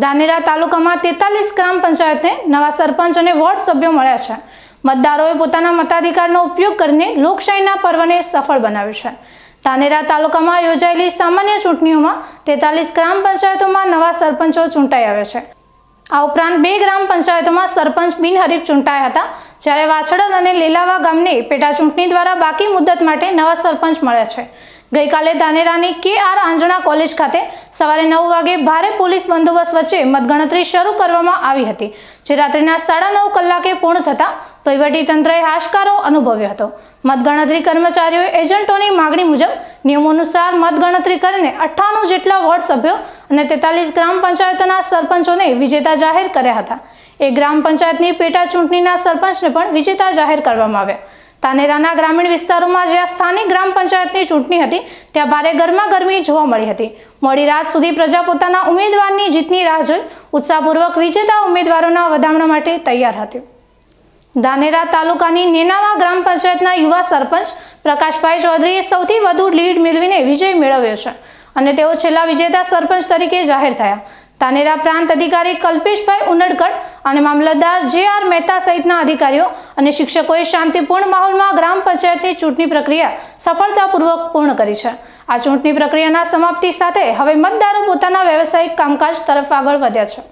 ધાનેરા તાલુકામાં તેતાલીસ ગ્રામ પંચાયતને નવા સરપંચ અને વોર્ડ સભ્યો મળ્યા છે. મતદારોએ પોતાના મતાધિકારનો ઉપયોગ કરીને લોકશાહીના પર્વને સફળ બનાવ્યું છે. ધાનેરા તાલુકામાં યોજાયેલી સામાન્ય ચૂંટણીઓમાં તેતાલીસ ગ્રામ પંચાયતોમાં નવા સરપંચો ચૂંટાઈ આવ્યા છે. આ ઉપરાંત બે ગ્રામ પંચાયતોમાં સરપંચ બિનહરીફ ચૂંટાયા હતા, જ્યારે વાછડદ અને લીલાવા ગામને પેટા ચૂંટણી દ્વારા બાકી મુદ્દત માટે નવા સરપંચ મળ્યા છે. ગઈકાલે ધાનેરાની કે આર આંજણા કોલેજ ખાતે સવારે નવ વાગે ભારે પોલીસ બંદોબસ્ત વચ્ચે મતગણતરી શરૂ કરવામાં આવી હતી, જે રાત્રિના સાડા નવ કલાકે પૂર્ણ થતાં વહીવટીતંત્રએ હાશકારો અનુભવ્યો હતો. મતગણતરી કર્મચારીઓએ એજન્ટોની માગણી મુજબ નિયમો અનુસાર મતગણતરી કરીને અઠ્ઠાણું જેટલા વોર્ડ સભ્યો અને તેતાલીસ ગ્રામ પંચાયતોના સરપંચોને વિજેતા જાહેર કર્યા હતા. એ ગ્રામ પંચાયતની પેટા ચૂંટણીના સરપંચને પણ વિજેતા જાહેર કરવામાં આવ્યા. તાનેરાના ગ્રામીણ વિસ્તારોમાં જ્યાં સ્થાનિક ગ્રામ પંચાયતની ચૂંટણી હતી, ત્યાં ભારે ગરમા ગરમી જોવા મળી હતી. મોડી રાત સુધી પ્રજા પોતાના ઉમેદવારની જીતની રાહ જોઈ, ઉત્સાહપૂર્વક વિજેતા ઉમેદવારોના વધામણા માટે તૈયાર હતી. ધાનેરા તાલુકાની નેનાવા ગ્રામ પંચાયતના યુવા સરપંચ પ્રકાશભાઈ ચૌધરીએ સૌથી વધુ લીડ મેળવીને વિજય મેળવ્યો છે અને તેઓ છેલ્લા વિજેતા સરપંચ તરીકે જાહેર થયા. તાનેરા પ્રાંત અધિકારી કલ્પેશભાઈ ઉનડકટ અને મામલતદાર જે આર મહેતા સહિતના અધિકારીઓ અને શિક્ષકોએ શાંતિપૂર્ણ માહોલમાં ગ્રામ પંચાયતની ચૂંટણી પ્રક્રિયા સફળતાપૂર્વક પૂર્ણ કરી છે. આ ચૂંટણી પ્રક્રિયાના સમાપ્તિ સાથે હવે મતદારો પોતાના વ્યવસાયિક કામકાજ તરફ આગળ વધ્યા છે.